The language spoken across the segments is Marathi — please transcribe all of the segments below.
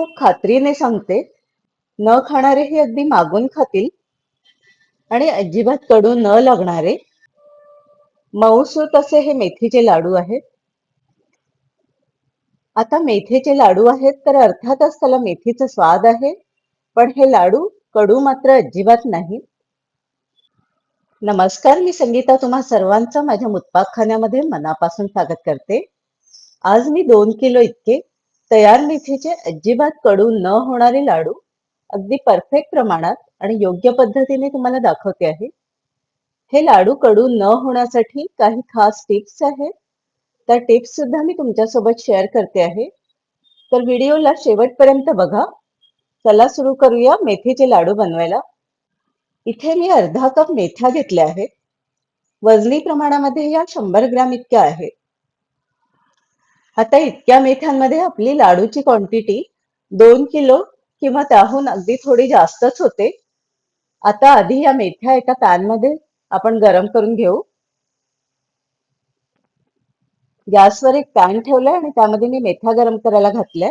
खूप खात्रीने सांगते. न खाणारे हे अगदी मागून खातील आणि अजिबात कडू न लागणारे. मऊसूत असे हे मेथीचे लाडू आहेत. आता मेथीचे लाडू आहेत तर अर्थातच त्याला मेथीचा स्वाद आहे. पण हे लाडू कडू मात्र अजिबात नाही. नमस्कार मी संगीता तुम्हा सर्वांचं माझ्या मुतपाकखान्यामध्ये मनापासून स्वागत करते. आज मी दोन किलो इतके तयार मेथीचे अजिबात कडू न होणारे लाडू अगदी परफेक्ट प्रमाणात आणि योग्य पद्धतीने तुम्हाला दाखवते आहे. हे लाडू कडू न होण्यासाठी काही खास टिप्स आहेत. त्या टिप्स सुद्धा मी तुमच्यासोबत शेअर करते आहे. तर व्हिडिओला शेवटपर्यंत बघा. चला सुरू करूया मेथीचे लाडू बनवायला. इथे मी अर्धा कप मेथ्या घेतल्या आहेत. वजनी प्रमाणामध्ये या शंभर ग्राम इतक्या आहेत. आता इतक्या मेथ्यांमध्ये आपली लाडूची क्वांटिटी दोन किलो किंवा त्याहून अगदी थोडी जास्तच होते. आता आधी या मेथ्या एका पॅनमध्ये आपण गरम करून घेऊ. गॅसवर एक पॅन ठेवलाय आणि त्यामध्ये मी मेथ्या गरम करायला घातल्या.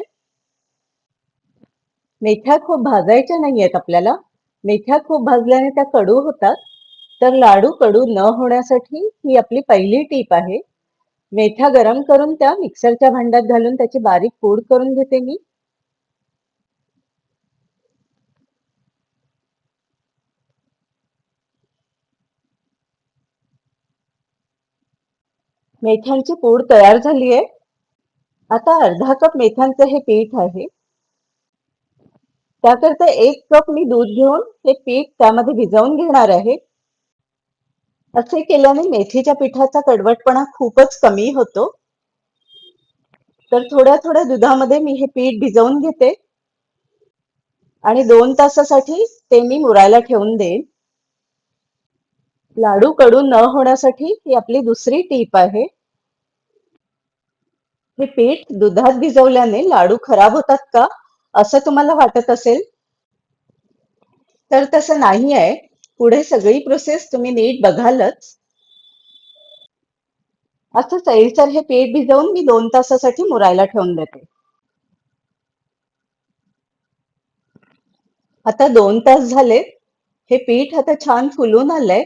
मेथ्या खूप भाजायच्या नाहीयेत आपल्याला. मेथ्या खूप भाजल्याने त्या कडू होतात. तर लाडू कडू न होण्यासाठी ही आपली पहिली टीप आहे. मेथ्या गरम करून त्या मिक्सरच्या भांड्यात घालून त्याची बारीक पूड करून घेते मी. मेथ्यांची पूड तयार झाली आहे आता अर्धा कप मेथ्यांचं हे पीठ आहे. त्याकरता एक कप मी दूध घेऊन हे पीठ त्यामध्ये भिजवून घेणार आहे. असे केल्याने मेथीच्या पिठाचा कडवटपणा खूपच कमी होतो. तर थोड्या थोड्या दुधामध्ये मी हे पीठ भिजवून घेते. आणि दोन तासासाठी ते मी मुरायला ठेवून देईन. लाडू कडू न होण्यासाठी ही आपली दुसरी टीप आहे. हे पीठ दुधात भिजवल्याने लाडू खराब होतात का असं तुम्हाला वाटत असेल? तर तसं नाही आहे पुढे सगळी प्रोसेस तुम्ही नीट बघालच. असं सैलसर हे पीठ भिजवून मी दोन तासासाठी मुरायला ठेवून देते. आता दोन तास झाले. हे पीठ आता छान फुलून आलंय.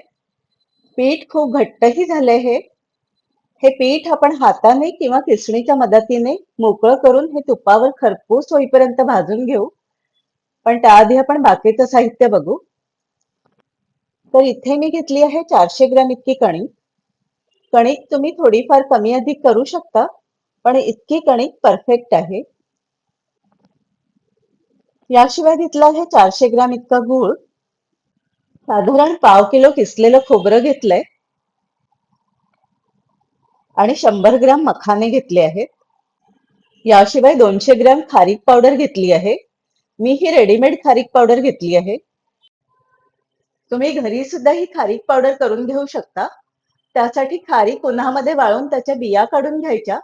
पीठ खूप घट्टही झालंय हे. हे पीठ आपण हाताने किंवा किसणीच्या मदतीने मोकळं करून हे तुपावर खरपूस होईपर्यंत भाजून घेऊ. पण त्याआधी आपण बाकीचं साहित्य बघू. तर इथे मी घेतली आहे चारशे ग्रॅम इतकी कणिक कणिक तुम्ही थोडीफार कमी अधिक करू शकता पण इतकी कणिक परफेक्ट आहे. याशिवाय घेतला आहे चारशे ग्रॅम इतका गूळ. साधारण पाव किलो किसलेलं खोबरं घेतलंय. आणि शंभर ग्रॅम मखाने घेतले आहेत. याशिवाय दोनशे ग्रॅम खारीक पावडर घेतली आहे. मी ही रेडीमेड खारीक पावडर घेतली आहे. तुम्ही घरी सुद्धा ही खारीक पावडर करून घेऊ शकता. त्यासाठी खारीक उन्हामध्ये वाळून त्याच्या बिया काढून घ्यायच्या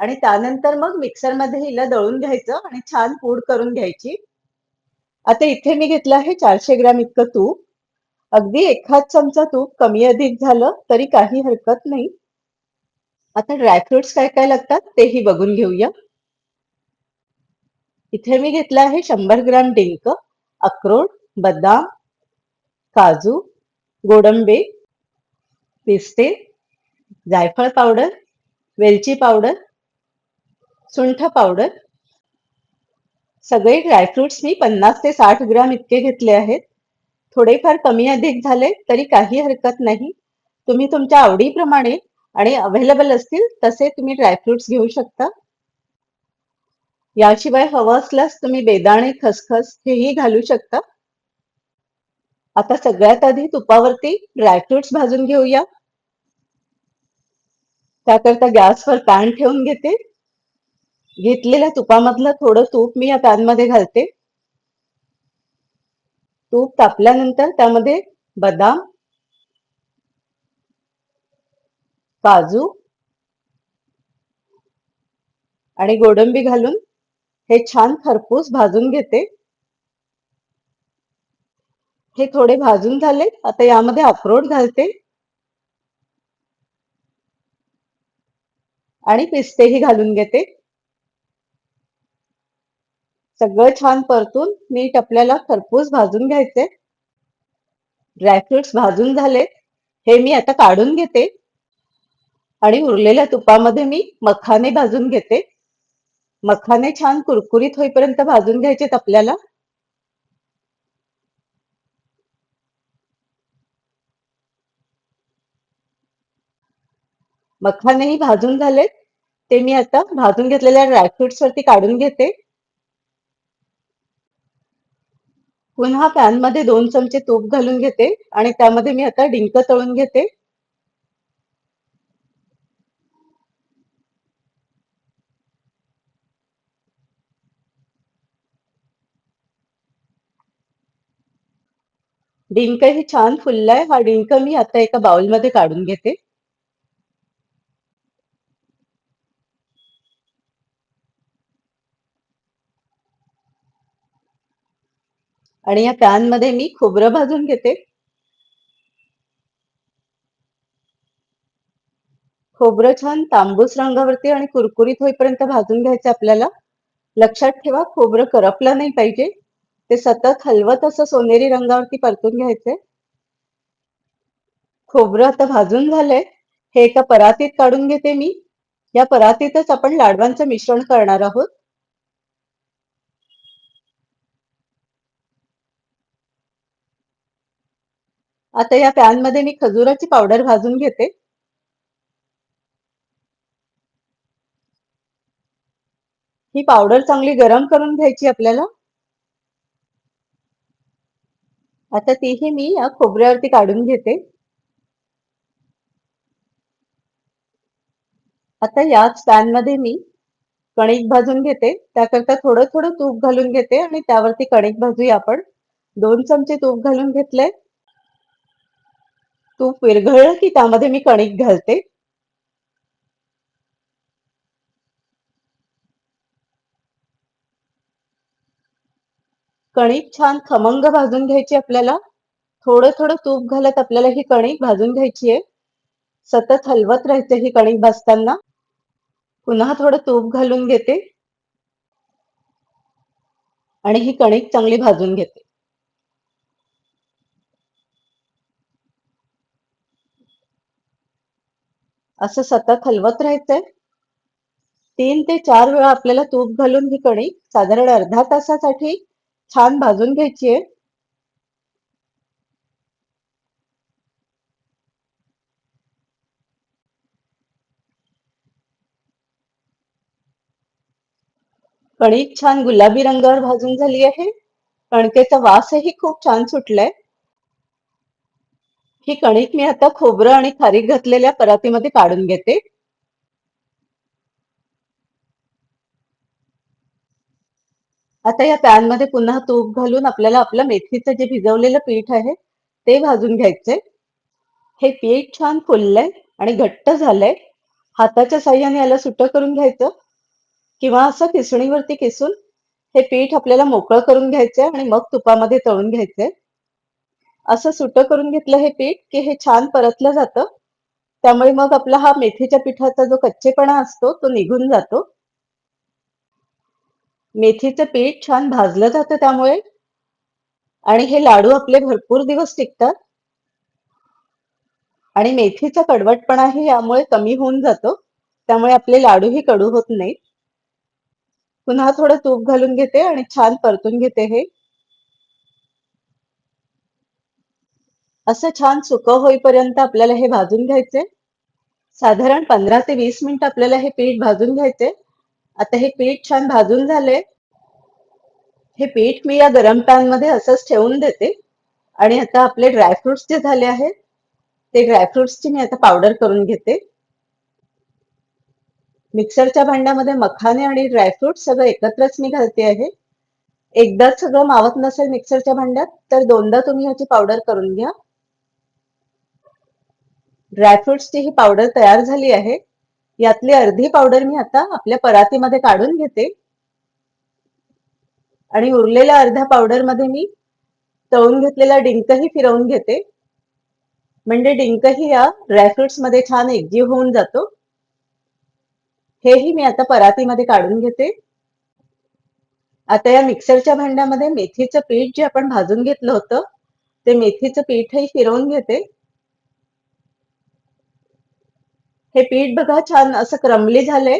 आणि त्यानंतर मग मिक्सरमध्ये हिला दळून घ्यायचं आणि छान पूड करून घ्यायची. आता इथे मी घेतलं आहे चारशे ग्रॅम इतकं तूप. अगदी एखाद चमचा तूप कमी अधिक झालं तरी काही हरकत नाही. आता ड्रायफ्रुट्स काय काय लागतात तेही बघून घेऊया. इथे मी घेतलं आहे शंभर ग्रॅम डिंक अक्रोड बदाम काजू गोडंबे पिस्ते जायफळ पावडर वेलची पावडर सुंठ पावडर. सगळे ड्रायफ्रुट्स मी पन्नास ते साठ ग्राम इतके घेतले आहेत. थोडेफार कमी अधिक झाले तरी काही हरकत नाही. तुम्ही तुमच्या आवडीप्रमाणे आणि अवेलेबल असतील तसे तुम्ही ड्रायफ्रुट्स घेऊ शकता. याशिवाय हवं असल्यास तुम्ही बेदाणे खसखस हेही घालू शकता. आता सगळ्यात आधी तुपावरती ड्रायफ्रुट्स भाजून घेऊया. त्याकरता गॅसवर पॅन ठेवून घेते. घेतलेल्या तुपामधलं थोडं तूप मी या पॅनमध्ये घालते. तूप तापल्यानंतर त्यामध्ये बदाम काजू आणि गोडंबी घालून हे छान खरपूस भाजून घेते. हे थोडे भाजून झाले आता यामध्ये अक्रोड घालते. आणि पिस्तेही घालून घेते. सगळं छान परतून मीठ आपल्याला खरपूस भाजून घ्यायचे ड्रायफ्रुट्स भाजून झाले हे मी आता काढून घेते. आणि उरलेल्या तुपामध्ये मी मखाने भाजून घेते. मखाने छान कुरकुरीत होईपर्यंत भाजून घ्यायचेत आपल्याला. मखानेही भाजून झालेत. ते मी आता भाजून घेतलेल्या ड्रायफ्रुट्स वरती काढून घेते. पुन्हा पॅनमध्ये दोन चमचे तूप घालून घेते आणि त्यामध्ये मी आता डिंक तळून घेते. डिंक ही छान फुललाय. हा डिंक मी आता एका बाउलमध्ये काढून घेते. आणि या कॅनमध्ये मी खोबरं भाजून घेते. खोबरं छान तांबूस रंगावरती आणि कुरकुरीत होईपर्यंत भाजून घ्यायचं आपल्याला. लक्षात ठेवा खोबरं करपलं नाही पाहिजे. ते सतत हलवत असं सोनेरी रंगावरती परतून घ्यायचंय खोबरं आता भाजून झालंय. हे एका परातीत काढून घेते मी. या परातीतच आपण लाडवांचं मिश्रण करणार आहोत. आता या पॅनमध्ये मी खजुराची पावडर भाजून घेते. ही पावडर चांगली गरम करून घ्यायची आपल्याला. आता तीही मी या खोबऱ्यावरती काढून घेते. आता याच पॅनमध्ये मी कणिक भाजून घेते. त्याकरता थोडं थोडं तूप घालून घेते आणि त्यावरती कणिक भाजूया आपण. दोन चमचे तूप घालून घेतले तूप विरघळलं की त्यामध्ये मी कणिक घालते. कणिक छान खमंग भाजून घ्यायची आपल्याला. थोडं थोडं तूप घालत आपल्याला ही कणिक भाजून घ्यायची आहे. सतत हलवत राहते ही कणिक भाजताना. पुन्हा थोडं तूप घालून घेते. आणि ही कणिक चांगली भाजून घेते. असं सतत हलवत राहायचंय? तीन ते चार वेळा आपल्याला तूप घालून ही कणिक साधारण अर्धा तासासाठी छान भाजून घ्यायची आहे. कणिक छान गुलाबी रंगावर भाजून झाली आहे. कणकेचा वासही खूप छान सुटलाय. ही कणिक मी आता खोबरं आणि खारीक घातलेल्या परातीमध्ये काढून घेते. आता या पॅनमध्ये पुन्हा तूप घालून आपल्याला आपलं मेथीचं जे भिजवलेलं पीठ आहे ते भाजून घ्यायचंय. हे पीठ छान फुललंय आणि घट्ट झालंय. हाताच्या साह्याने याला सुट करून घ्यायचं. किंवा असं किसणीवरती किसून हे पीठ आपल्याला मोकळं करून घ्यायचंय आणि मग तुपामध्ये तळून घ्यायचंय. असं सुट करून घेतलं हे पीठ की हे छान परतलं जातं. त्यामुळे मग आपला हा मेथीच्या पिठाचा जो कच्चेपणा असतो तो निघून जातो. मेथीचं पीठ छान भाजलं जातं त्यामुळे. आणि हे लाडू आपले भरपूर दिवस टिकतात. आणि मेथीचा कडवटपणाही यामुळे कमी होऊन जातो. त्यामुळे आपले लाडूही कडू होत नाहीत. पुन्हा थोडं तूप घालून घेते आणि छान परतून घेते हे. असं छान सुकं होईपर्यंत आपल्याला हे भाजून घ्यायचे. साधारण पंधरा ते वीस मिनिट आपल्याला हे पीठ भाजून घ्यायचे. आता हे पीठ छान भाजून झाले. हे पीठ मी या गरम पॅनमध्ये असंच ठेवून देते. आणि आता आपले ड्रायफ्रुट्स जे झाले आहेत ते ड्रायफ्रुट्सची मी आता पावडर करून घेते. मिक्सरच्या भांड्यामध्ये मखाने आणि ड्रायफ्रुट्स सगळं एकत्रच मी घालते आहे. एकदाच सगळं मावत नसेल मिक्सरच्या भांड्यात तर दोनदा तुम्ही ह्याची पावडर करून घ्या. ड्रायफ्रुट्सची ही पावडर तयार झाली आहे. यातली अर्धी पावडर मी आता आपल्या परातीमध्ये काढून घेते. आणि उरलेल्या अर्ध्या पावडरमध्ये मी तळून घेतलेला डिंकही फिरवून घेते. म्हणजे डिंकही या ड्रायफ्रुट्समध्ये छान एकजीव होऊन जातो. हेही मी आता परातीमध्ये काढून घेते. आता या मिक्सरच्या भांड्यामध्ये मेथीचं पीठ जे आपण भाजून घेतलं होतं ते मेथीचं पीठही फिरवून घेते. हे पीठ बघा छान असं क्रमली झालंय.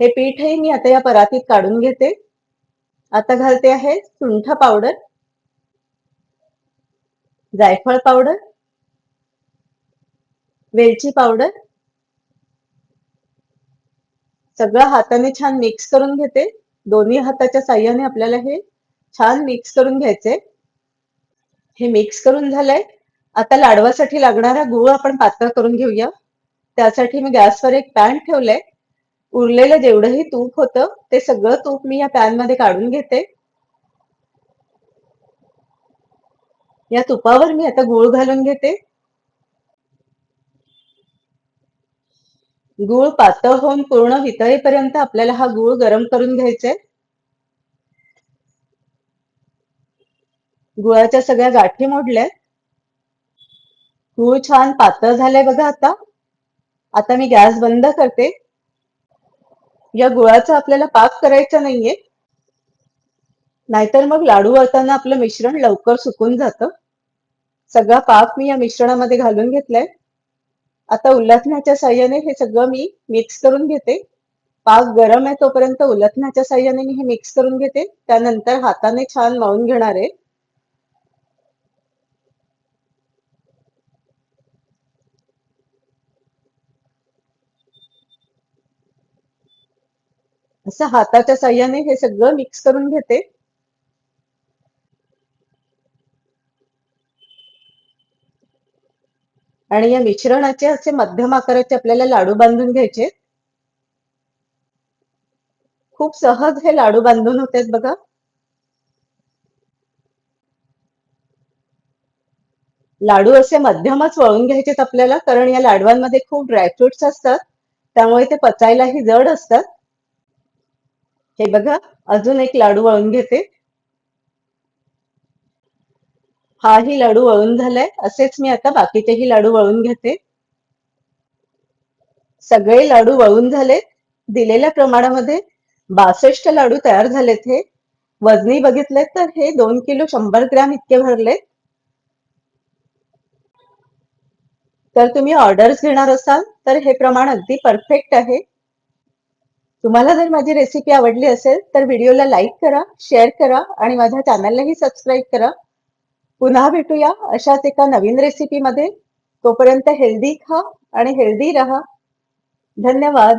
हे पीठही मी आता या परातीत काढून घेते. आता घालते आहे सुंठ पावडर जायफळ पावडर वेलची पावडर. सगळं हाताने छान मिक्स करून घेते. दोन्ही हाताच्या साह्याने आपल्याला हे छान मिक्स करून घ्यायचे. हे मिक्स करून झालंय. आता लाडवासाठी लागणारा गुळ आपण पातळ करून घेऊया. त्यासाठी मी गॅसवर एक पॅन ठेवलंय. उरलेलं जेवढंही तूप होतं ते सगळं तूप मी या पॅनमध्ये काढून घेते. या तुपावर मी आता गुळ घालून घेते. गुळ पातळ होऊन पूर्ण वितळेपर्यंत आपल्याला हा गुळ गरम करून घ्यायचा गुळाच्या सगळ्या गाठी मोडल्या. गुळ छान पातळ झालंय बघा आता. आता मी गॅस बंद करते. या गुळाचा आपल्याला पाक करायचा नाहीये. नाहीतर मग लाडू वळताना आपलं मिश्रण लवकर सुकून जातं. सगळा पाक मी या मिश्रणामध्ये घालून घेतलाय. आता उलथण्याच्या साह्याने हे सगळं मी मिक्स करून घेते. पाक गरम आहे तोपर्यंत उलथण्याच्या साह्याने मी हे मिक्स करून घेते. त्यानंतर हाताने छान मळून घेणार आहे. असं हाताच्या साह्याने हे सगळं मिक्स करून घेते. आणि या मिश्रणाचे असे मध्यम आकाराचे आपल्याला लाडू बांधून घ्यायचे. खूप सहज हे लाडू बांधून होते बघा. लाडू असे मध्यमच वळून घ्यायचेत आपल्याला कारण या लाडवांमध्ये खूप ड्रायफ्रुट्स असतात त्यामुळे ते पचायलाही जड असतात. हे बघा अजून एक लाडू वळून घेते. हाही लाडू वळून झालाय. असेच मी आता बाकीचेही लाडू वळून घेते. सगळे लाडू वळून झाले दिलेल्या प्रमाणामध्ये बासष्ट लाडू तयार झालेत हे. वजनी बघितले तर हे दोन किलो शंभर ग्रॅम इतके भरले तर तुम्ही ऑर्डर्स घेणार असाल तर हे प्रमाण अगदी परफेक्ट आहे. तुम्हाला जर माझी रेसिपी आवडली असेल तर व्हिडिओला लाईक करा शेअर करा आणि माझ्या चॅनललाही सबस्क्राईब करा. पुन्हा भेटूया अशाच एका नवीन रेसिपीमध्ये तोपर्यंत हेल्दी खा आणि हेल्दी राहा. धन्यवाद.